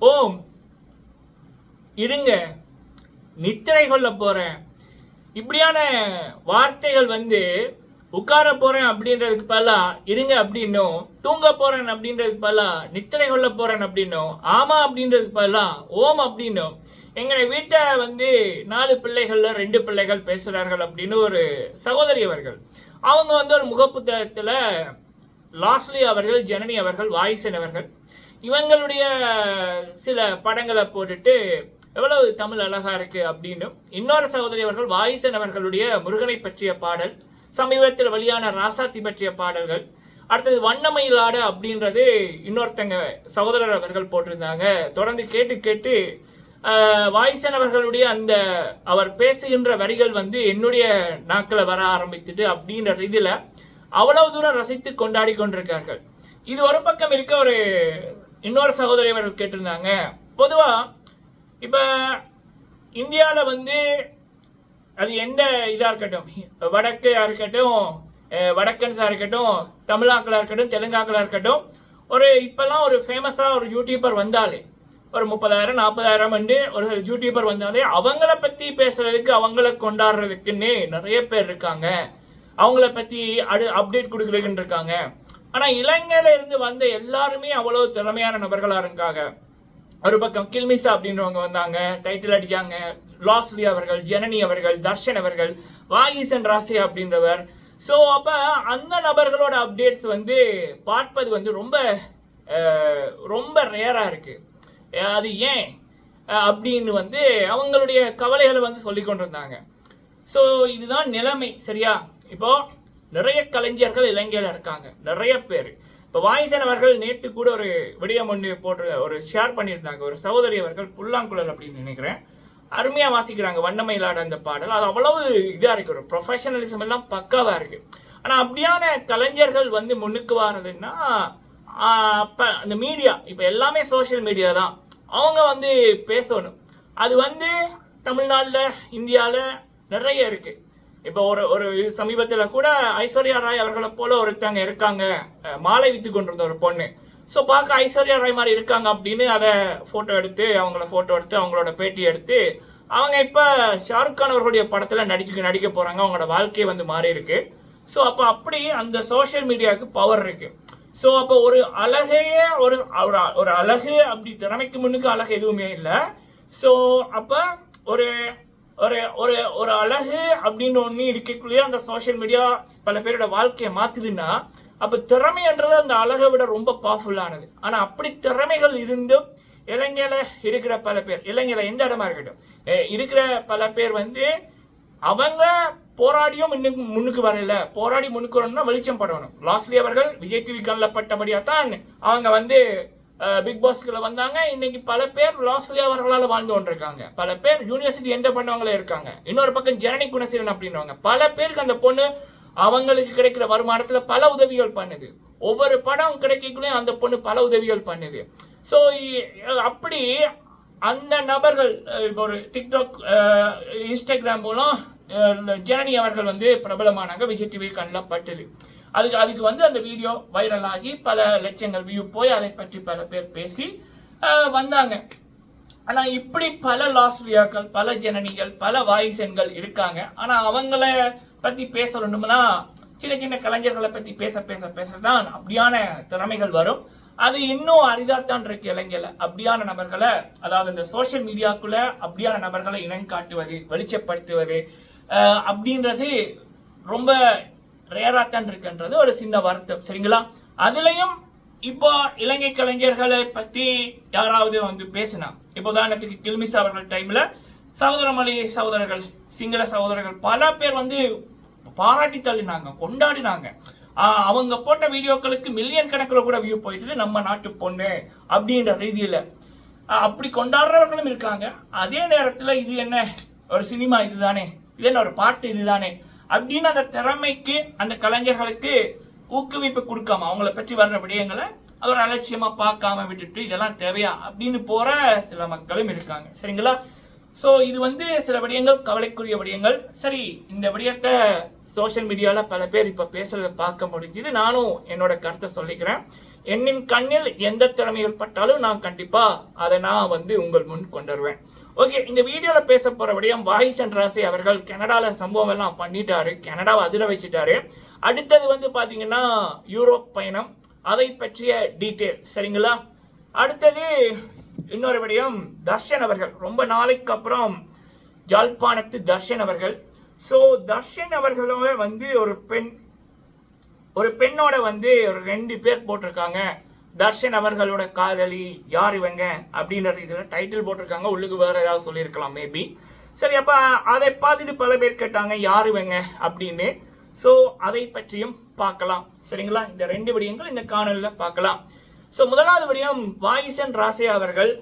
ஓம். இருங்க. நித்திரை கொள்ள போகிறேன் இப்படியான வார்த்தைகள் வந்து உட்கார போகிறேன் அப்படின்றதுக்கு பதிலா இருங்க அப்படின்னும் தூங்க போகிறேன் அப்படின்றதுக்கு பதிலா நித்திரை கொள்ள போகிறேன் அப்படின்னும் ஆமா அப்படின்றதுக்கு பதிலா ஓம் அப்படின்னும். எங்களை வீட்டை வந்து நாலு பிள்ளைகளில் ரெண்டு பிள்ளைகள் பேசுகிறார்கள் அப்படின்னு ஒரு சகோதரி அவர்கள். அவங்க வந்து ஒரு முகப்புத்தகத்தில் லாஸ்லி அவர்கள் ஜனனி அவர்கள் வாயிசன் அவர்கள். இவங்களுடைய சில படங்களை போட்டுட்டு எவ்வளவு தமிழ் அழகா இருக்கு அப்படின்னு இன்னொரு சகோதரி அவர்கள் வாய்சன் அவர்களுடைய முருகனை பற்றிய பாடல் சமீபத்தில் வெளியான ராசாத்தி பற்றிய பாடல்கள் அடுத்தது வண்ணமயிலாட அப்படின்றது இன்னொருத்தங்க சகோதரர் அவர்கள் போட்டிருந்தாங்க. தொடர்ந்து கேட்டு கேட்டு வாய்சன் அவர்களுடைய அந்த அவர் பேசுகின்ற வரிகள் வந்து என்னுடைய நாட்களை வர ஆரம்பித்துட்டு அப்படின்ற இதில் அவ்வளவு தூரம் ரசித்து கொண்டாடி கொண்டிருக்கார்கள். இது ஒரு பக்கம் இருக்க ஒரு இன்னொரு சகோதரி அவர்கள் கேட்டிருந்தாங்க. பொதுவா இப்ப இந்தியாவில் வந்து அது எந்த இதாக இருக்கட்டும் வடக்கையாக இருக்கட்டும் வடக்கன்ஸாக இருக்கட்டும் தமிழாக்களாக இருக்கட்டும் தெலுங்காக்களாக இருக்கட்டும் ஒரு இப்போல்லாம் ஒரு ஃபேமஸாக ஒரு யூடியூபர் வந்தாலே ஒரு முப்பதாயிரம் நாற்பதாயிரம் வந்து ஒரு யூடியூபர் வந்தாலே அவங்கள பற்றி பேசுறதுக்கு அவங்கள கொண்டாடுறதுக்குன்னே நிறைய பேர் இருக்காங்க. அவங்கள பற்றி அடு அப்டேட் கொடுக்குறதுன்னு இருக்காங்க. ஆனால் இலங்கையில இருந்து வந்த எல்லாருமே அவ்வளோ திறமையான நபர்களாக இருக்காங்க. ஒரு பக்கம் கில்மிசா அப்படின்றவங்க வந்தாங்க டைட்டில் அடிச்சாங்க லாஸ்லி அவர்கள் ஜனனி அவர்கள் தர்ஷன் அவர்கள் வாகிசன் ராசி அப்படின்றவர். ஸோ அப்போ அந்த நபர்களோட அப்டேட்ஸ் வந்து பார்ப்பது வந்து ரொம்ப ரொம்ப ரேராக இருக்கு. அது ஏன்? அப்படின்னு வந்து அவங்களுடைய கவலைகளை வந்து சொல்லி கொண்டிருந்தாங்க ஸோ இதுதான் நிலைமை சரியா? இப்போ நிறைய கலைஞர்கள் இலங்கையில் இருக்காங்க. நிறைய பேர். இப்போ வாய்சன் அவர்கள் நேற்று கூட ஒரு விடியம் ஒன்று போட்டு ஒரு ஷேர் பண்ணியிருந்தாங்க. ஒரு சகோதரி அவர்கள் புல்லாங்குழல் அப்படின்னு நினைக்கிறேன். அருமையாக வாசிக்கிறாங்க. வண்ணமயிலாட அந்த பாடல். அது அவ்வளவு இதாக இருக்குது ஒரு ப்ரொஃபஷனலிசம் எல்லாம் பக்காவாக இருக்குது ஆனால் அப்படியான கலைஞர்கள் வந்து முன்னுக்கு வர்றதுன்னா அப்போ அந்த மீடியா இப்போ எல்லாமே சோஷியல் மீடியா தான். அவங்க வந்து பேசணும். அது வந்து தமிழ்நாட்டில் இந்தியாவில் நிறைய இருக்குது இப்போ ஒரு ஒரு சமீபத்தில் கூட ஐஸ்வர்யா ராய் அவர்களை போல ஒருத்தங்க இருக்காங்க. மாலை வித்து கொண்டிருந்த ஒரு பொண்ணு. ஸோ பார்க்க ஐஸ்வர்யா ராய் மாதிரி இருக்காங்க அப்படின்னு அதை ஃபோட்டோ எடுத்து அவங்கள ஃபோட்டோ எடுத்து அவங்களோட பேட்டி எடுத்து அவங்க இப்போ ஷாருக் கான் அவர்களுடைய படத்தில் நடிச்சு நடிக்க போகிறாங்க அவங்களோட வாழ்க்கையை வந்து மாறி இருக்கு. ஸோ அப்போ அப்படி அந்த சோஷியல் மீடியாவுக்கு பவர் இருக்கு. ஸோ அப்போ ஒரு அழகையே ஒரு ஒரு- ஒரு அழகு அப்படி திறமைக்கு முன்னுக்கு அழகு எதுவுமே இல்லை. ஸோ அப்போ ஒரு ஒரு ஒரு ஒரு அழகு அப்படின்னு ஒன்று இருக்கக்குள்ளேயே அந்த சோஷியல் மீடியா பல பேரோட வாழ்க்கையை மாத்துதுன்னா அப்போ திறமைன்றது அந்த அழகை விட ரொம்ப பவர்ஃபுல்லானது ஆனால் அப்படி திறமைகள் இருந்தும் இளைஞர்ல இருக்கிற பல பேர் இளைஞர்ல எந்த இடமா இருக்கட்டும் இருக்கிற பல பேர் வந்து அவங்க போராடியும் இன்னும் முன்னுக்கு வரல. போராடி முன்னுக்கு வரணும்னா வெளிச்சம் படணும். லாஸ்ட்லி அவர்கள் விஜய் டிவி கண்ணில் பட்டபடியாக தான் அவங்க வந்து பிக் பாஸ்கில் வந்தாங்க. இன்னைக்கு பல பேர் லாஸ்ட்லி அவர்களால் வாழ்ந்து கொண்டிருக்காங்க. பல பேர் யூனிவர்சிட்டி என்டர் பண்ணவங்களே இருக்காங்க. இன்னொரு பக்கம் ஜனனி குணசீலன் அப்படின்றவங்க. பல பேருக்கு அந்த பொண்ணு அவங்களுக்கு கிடைக்கிற வருமானத்தில் பல உதவிகள் பண்ணுது. ஒவ்வொரு படம் கிடைக்கக்குள்ளேயும் அந்த பொண்ணு பல உதவிகள் பண்ணுது. ஸோ அப்படி அந்த நபர்கள் இப்போ ஒரு டிக்டாக் இன்ஸ்டாகிராம் மூலம் ஜனனி அவர்கள் வந்து பிரபலமானாங்க. விஜய் டிவி கண்ணில் பட்டுது அதுக்கு அதுக்கு வந்து அந்த வீடியோ வைரல் ஆகி பல லட்சங்கள் வியூ போய் அதை பற்றி பல பேர் பேசி வந்தாங்க. ஆனா இப்படி பல லாஸ்ட்ரியாக்கள் பல ஜனனிகள் பல வாயிசன்கள் இருக்காங்க. ஆனா அவங்கள பத்தி பேசணும்னா சின்ன சின்ன கலைஞர்களை பத்தி பேச பேச பேசதான் அப்படியான திறமைகள் வரும். அது இன்னும் அரிதாத்தான் இருக்கு இளைஞர்ல அப்படியான நபர்களை அதாவது இந்த சோஷியல் மீடியாக்குள்ள அப்படியான நபர்களை இனங்காட்டுவது வெளிச்சப்படுத்துவது அப்படின்றது ரொம்ப ரேராத்தான் இருக்குன்றது ஒரு சின்ன வருத்தம். சரிங்களா? அதுலேயும் இப்போ இலங்கை கலைஞர்களை பற்றி யாராவது வந்து பேசினா இப்போ உதாரணத்துக்கு கில்மிஸ் அவர்கள் டைமில் சகோதரமலை சகோதரர்கள் சிங்கள சகோதரர்கள் பல பேர் வந்து பாராட்டி தள்ளினாங்க கொண்டாடினாங்க. அவங்க போட்ட வீடியோக்களுக்கு மில்லியன் கணக்கில் கூட வியூ போயிட்டு நம்ம நாட்டு பொண்ணு அப்படின்ற ரீதியில். அப்படி கொண்டாடுறவர்களும் இருக்காங்க. அதே நேரத்தில் இது என்ன? ஒரு சினிமா இதுதானே? இது என்ன ஒரு பாட்டு இதுதானே? அப்படின்னு அந்த திறமைக்கு அந்த கலைஞர்களுக்கு ஊக்குவிப்பு கொடுக்காம அவங்கள பற்றி வர்ற விடயங்களை அவர் அலட்சியமாக பார்க்காம விட்டுட்டு இதெல்லாம் தேவையா அப்படின்னு போகிற சில மக்களும் இருக்காங்க. சரிங்களா? ஸோ இது வந்து சில விடயங்கள் கவலைக்குரிய விடயங்கள். சரி இந்த விடயத்தை சோஷியல் மீடியாவில் பல பேர் இப்போ பேசுறதை பார்க்க முடிஞ்சுது. நானும் என்னோட கருத்தை சொல்லிக்கிறேன். என்னின் கண்ணில் எந்த திறமைகள் பட்டாலும் நான் கண்டிப்பாக அதை நான் வந்து உங்கள் முன் கொண்டு வருவேன் ஓகே இந்த வீடியோவில் பேச போகிற விடயம் வாய்ஸ் ராசி அவர்கள் கனடாவில் சம்பவம் எல்லாம் பண்ணிட்டாரு. கனடாவை அதிர வச்சுட்டாரு. அடுத்தது வந்து பார்த்தீங்கன்னா யூரோப் பயணம். அதை பற்றிய டீட்டெயில் சரிங்களா? அடுத்தது இன்னொரு விடயம் தர்ஷன் அவர்கள். ரொம்ப நாளைக்கு அப்புறம் ஜாழ்ப்பாணத்து தர்ஷன் அவர்கள் ஸோ தர்ஷன் அவர்களோட வந்து ஒரு பெண் ஒரு பெண்ணோட வந்து ஒரு ரெண்டு பேர் போட்டிருக்காங்க. தர்ஷன் அவர்களோட காதலி யார் இவங்க அப்படின்ற இதில் டைட்டில் போட்டிருக்காங்க. உள்ளுக்கு வேற ஏதாவது சொல்லியிருக்கலாம் மேபி சரி அப்போ அதை பார்த்துட்டு பல பேர் கேட்டாங்க யார் இவங்க? அப்படின்னு. ஸோ அதை பற்றியும் பார்க்கலாம். சரிங்களா? இந்த ரெண்டு விடயங்கள் இந்த காணொலியில் பார்க்கலாம். ஸோ முதலாவது விடயம் வாயிசன் ராசே அவர்கள்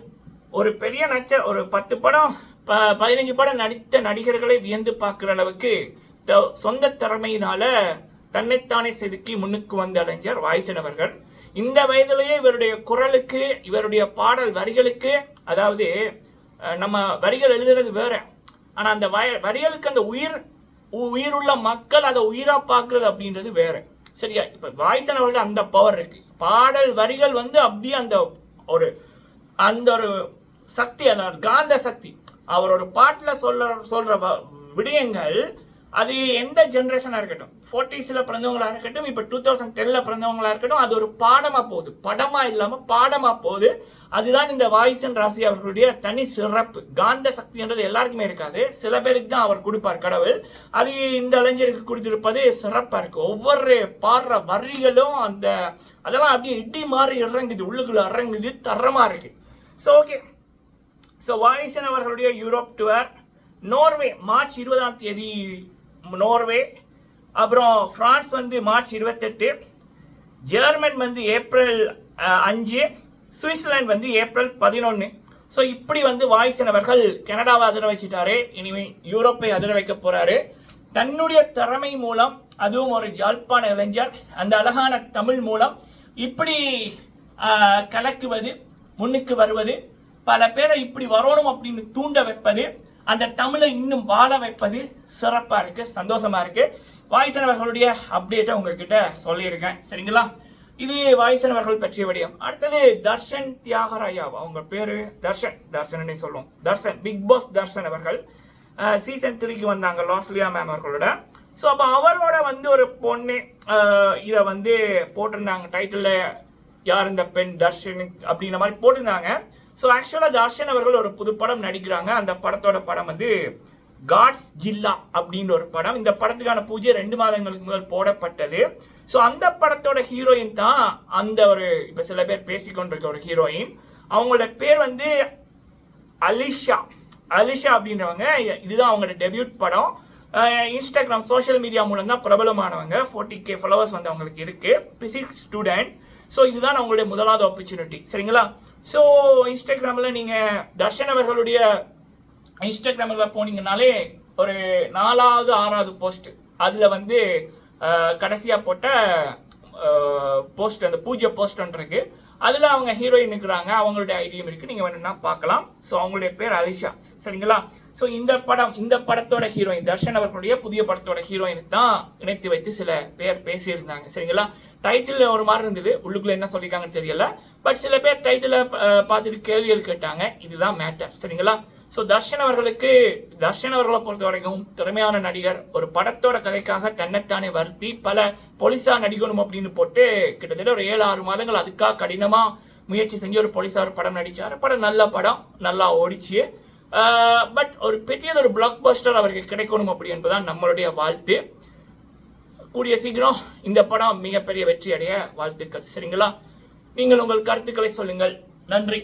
ஒரு பெரிய நட்ச ஒரு பத்து படம் பதினஞ்சு படம் நடித்த நடிகர்களை வியந்து பார்க்குற அளவுக்கு த- சொந்த திறமையினால தன்னைத்தானே செதுக்கி முன்னுக்கு வந்த அடைஞ்சார் வாய்சன் அவர்கள். இந்த வயதிலேயே இவருடைய குரலுக்கு இவருடைய பாடல் வரிகளுக்கு அதாவது நம்ம வரிகள் எழுதுறது வேற. ஆனா அந்த வய வரிகளுக்கு அந்த உயிர் உ- உயிருள்ள மக்கள் அதை உயிரா பார்க்கறது அப்படின்றது வேற. சரியா? இப்ப வாய்சன் அவர்கள்ட்ட அந்த பவர் இருக்கு. பாடல் வரிகள் வந்து அப்படியே அந்த ஒரு அந்த ஒரு சக்தி அந்த காந்த சக்தி. அவர் ஒரு பாட்டில் சொல்ற சொல்ற வ- விடயங்கள் அது எந்த ஜென்ரேஷனாக இருக்கட்டும். ஃபோர்ட்டிஸில் பிறந்தவங்களாக இருக்கட்டும் இப்போ டூ தௌசண்ட் டென்னில் பிறந்தவங்களாக இருக்கட்டும் அது ஒரு பாடமாக போகுது. படமாக இல்லாமல் பாடமாக போகுது. அதுதான் இந்த வாய்ஸன் ராசி அவர்களுடைய தனி சிறப்பு. காந்த சக்தின்றது எல்லாருக்குமே இருக்காது. சில பேருக்கு தான் அவர் கொடுப்பார் கடவுள். அது இந்த இளைஞருக்கு கொடுத்திருப்பது சிறப்பாக இருக்குது ஒவ்வொரு பாடுற வரிகளும் அந்த அதெல்லாம் அப்படியே இடி மாதிரி இறங்குது. உள்ளுக்குள்ளே இறங்குது. தரமாக இருக்குது ஸோ ஓகே ஸோ வாய்சன் அவர்களுடைய யூரோப் டூர் நோர்வே மார்ச் இருபதாம் தேதி நோர்வே அப்புறம் ஃப்ரான்ஸ் வந்து மார்ச் இருபத்தெட்டு ஜெர்மன் வந்து ஏப்ரல் அஞ்சு சுவிட்சர்லாந்து வந்து ஏப்ரல் பதினொன்று ஸோ இப்படி வந்து வாய்சன் அவர்கள் கனடாவை அதிர வச்சுட்டாரு. இனிமே யூரோப்பை அதிர வைக்க போகிறாரு தன்னுடைய திறமை மூலம் அதுவும் ஒரு ஜாழ்ப்பாண இளைஞர் அந்த அழகான தமிழ் மூலம் இப்படி கலக்குவது முன்னுக்கு வருவது பல பேரை இப்படி வரணும் அப்படின்னு தூண்ட வைப்பது அந்த தமிழை இன்னும் வாழ வைப்பது சிறப்பாக இருக்கு சந்தோஷமா இருக்கு. வாய்சனவர்களுடைய அப்டேட்டை உங்ககிட்ட சொல்லியிருக்கேன். சரிங்களா? இது வாய்சன் பற்றிய விடயம். அடுத்தது தர்ஷன் தியாகராயா. அவங்க பேரு தர்ஷன் தர்ஷன் சொல்லுவோம். தர்ஷன் பிக் பாஸ் தர்ஷன் அவர்கள் சீசன் த்ரீக்கு வந்தாங்க லாஸ்லியா மேம் அவர்களோட. ஸோ அப்போ அவரோட வந்து ஒரு பொண்ணு இதை வந்து போட்டிருந்தாங்க. டைட்டில் யார் இந்த பெண் தர்ஷன் அப்படிங்கிற மாதிரி போட்டிருந்தாங்க. ஸோ ஆக்சுவலாக தர்ஷன் அவர்கள் ஒரு புது படம் நடிக்கிறாங்க. அந்த படத்தோட படம் வந்து காட்ஸ் ஜில்லா அப்படின்ற ஒரு படம். இந்த படத்துக்கான பூஜை ரெண்டு மாதங்களுக்கு முதல் போடப்பட்டது. ஸோ அந்த படத்தோட ஹீரோயின் தான் அந்த ஒரு இப்போ சில பேர் பேசிக்கொண்டிருக்க ஒரு ஹீரோயின் அவங்களோட பேர் வந்து அலிஷா அலிஷா அப்படின்றவங்க இதுதான் அவங்களோட டெபியூட் படம். இன்ஸ்டாகிராம் சோஷியல் மீடியா மூலம் தான் பிரபலமானவங்க. ஃபோர்ட்டி கே ஃபாலோவர்ஸ் வந்து அவங்களுக்கு இருக்குது பிசிக்ஸ் ஸ்டூடெண்ட் ஸோ இதுதான் அவங்களுடைய முதலாவது ஆப்பர்ச்சுனிட்டி சரிங்களா? ஸோ இன்ஸ்டாகிராமில் நீங்கள் தர்ஷன் அவர்களுடைய இன்ஸ்டாகிராமில் போனீங்கனாலே ஒரு நாலாவது ஆறாவது போஸ்ட் அதில் வந்து கடைசியாக போட்ட போஸ்ட் அந்த பூஜை போஸ்ட்ன்றிருக்கு அதில் அவங்க ஹீரோயின் இருக்கிறாங்க. அவங்களுடைய ஐடியும் இருக்குது நீங்கள் வேணும்னா பார்க்கலாம். ஸோ அவங்களுடைய பேர் அலிஷா. சரிங்களா? ஸோ இந்த படம் இந்த படத்தோட ஹீரோயின் தர்ஷன் அவர்களுடைய புதிய படத்தோட ஹீரோயின் தான் இணைத்து வைத்து சில பேர் பேசியிருந்தாங்க. சரிங்களா? டைட்டில் ஒரு மாதிரி இருந்தது. உள்ளுக்குள்ள என்ன சொல்லியிருக்காங்கன்னு தெரியல. பட் சில பேர் டைட்டிலை பார்த்துட்டு கேள்விகள் கேட்டாங்க. இதுதான் மேட்டர் சரிங்களா? ஸோ தர்ஷன் அவர்களுக்கு தர்ஷன் அவர்களை பொறுத்த வரைக்கும் திறமையான நடிகர். ஒரு படத்தோட கதைக்காக தன்னைத்தானே வருத்தி பல போலீஸார் நடிக்கணும் அப்படின்னு போட்டு கிட்டத்தட்ட ஒரு ஏழு ஆறு மாதங்கள் அதுக்காக கடினமா முயற்சி செஞ்சு ஒரு போலீஸார் படம் நடிச்சார். படம் நல்ல படம். நல்லா ஓடிச்சு. பட் ஒரு பெரியது ஒரு பிளாக் பஸ்டர் அவருக்கு கிடைக்கணும் அப்படி என்பதுதான் நம்மளுடைய வாழ்த்து. கூடிய சீக்கிரம் இந்த படம் மிகப்பெரிய வெற்றி அடைய வாழ்த்துக்கள். சரிங்களா? நீங்கள் உங்கள் கருத்துக்களை சொல்லுங்கள். நன்றி.